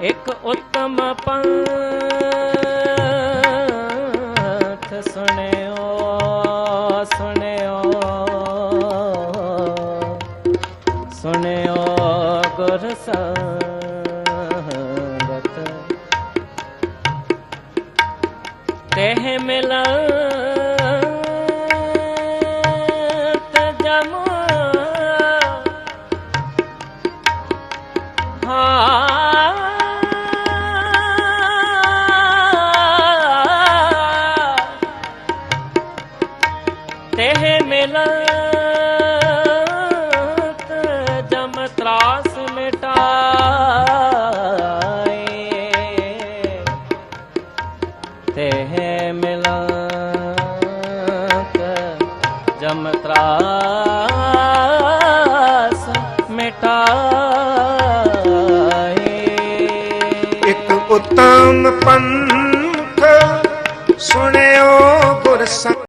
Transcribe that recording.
ਇੱਕ ਉੱਤਮ ਪੰਥ ਸੁਣਿਓ ਸੁਣਿਓ ਸੁਣਿਓ ਗੁਰ ਸੰਗਤ। ਤਹਿ ਮਿਲਤ ਜਮ ਹਾਂ ਤਹਿ ਮਿਲਤ ਜਮ ਤਰਾਸ ਮਿਟਾਏ। ਤਹਿ ਮਿਲਤ ਜਮ ਤਰਾਸ ਮਿਟਾਏ। ਇੱਕ ਉਤਮ ਪੰਥ ਸੁਣਿਓ